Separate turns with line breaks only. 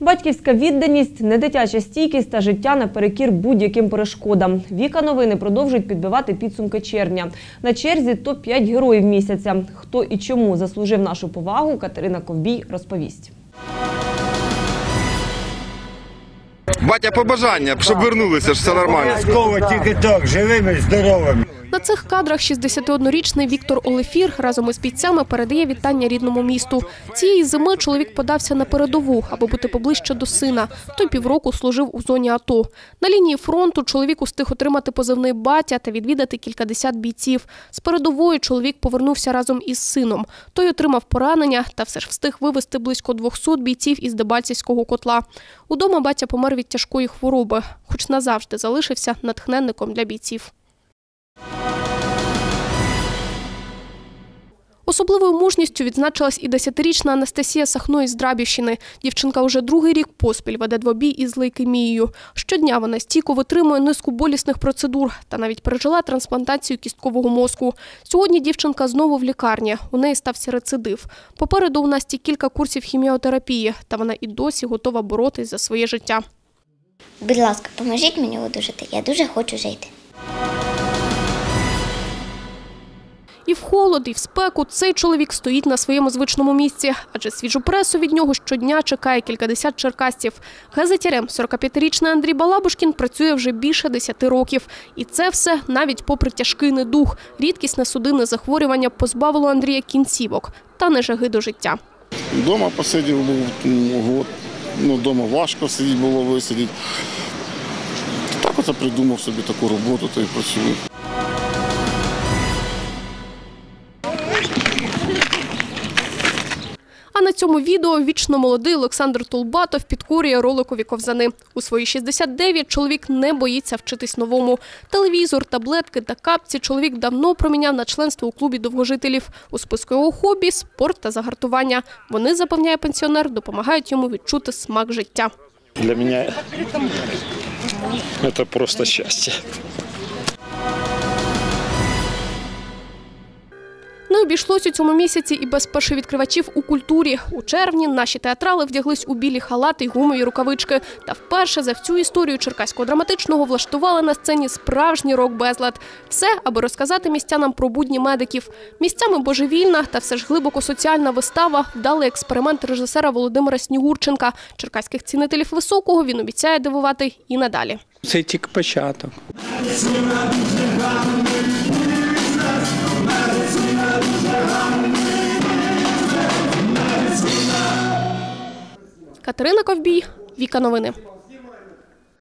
Батьківська відданість, недитяча стійкість та життя наперекір будь-яким перешкодам. Віка новини продовжують підбивати підсумки червня. На черзі топ-5 героїв місяця. Хто і чому заслужив нашу повагу, Катерина Ковбій розповість.
Батя побажання, щоб вернулися, ж все нормально.
Обов'язково тільки так, живими, здоровими.
На цих кадрах 61-річний Віктор Олефір разом із бійцями передає вітання рідному місту. Цієї зими чоловік подався на передову, аби бути поближче до сина. Той півроку служив у зоні АТО. На лінії фронту чоловік устиг отримати позивний батя та відвідати кількадесят бійців. З передової чоловік повернувся разом із сином. Той отримав поранення та все ж встиг вивезти близько 200 бійців із Дебальцівського котла. Удома батя помер від тяжкої хвороби, хоч назавжди залишився натхненником для бійців. Особливою мужністю відзначилась і 10-річна Анастасія Сахно із Драбівщини. Дівчинка уже другий рік поспіль веде двобій із лейкемією. Щодня вона стійко витримує низку болісних процедур та навіть пережила трансплантацію кісткового мозку. Сьогодні дівчинка знову в лікарні. У неї стався рецидив. Попереду у Насті кілька курсів хіміотерапії, та вона і досі готова боротись за своє життя.
Будь ласка, поможіть мені одужати. Я дуже хочу жити.
І в холод, і в спеку цей чоловік стоїть на своєму звичному місці, адже свіжу пресу від нього щодня чекає кількадесят черкасців. Газетярем 45-річний Андрій Балабушкін працює вже більше 10 років. І це все навіть попри тяжкий недух. Рідкісне судинне захворювання позбавило Андрія кінцівок та не жаги до життя.
Дома посидів був год. Ну, вдома важко сидіти було висидіти. Так оце придумав собі таку роботу та й працюю.
А на цьому відео вічно молодий Олександр Толбатов підкорює роликові ковзани. У свої 69 чоловік не боїться вчитись новому. Телевізор, таблетки та капці чоловік давно проміняв на членство у клубі довгожителів. У списку його хобі – спорт та загартування. Вони, запевняє пенсіонер, допомагають йому відчути смак життя.
Для меня это просто счастье.
Не обійшлось у цьому місяці і без першовідкривачів у культурі. У червні наші театрали вдяглись у білі халати й гумові рукавички. Та вперше за всю історію черкаського драматичного влаштували на сцені справжній рок-безлад. Все, аби розказати містянам про будні медиків. Місцями божевільна та все ж глибоко соціальна вистава вдалий експеримент режисера Володимира Снігурченка. Черкаських цінителів високого він обіцяє дивувати і надалі.
Це тільки початок.
Катерина Ковбій, Віка Новини.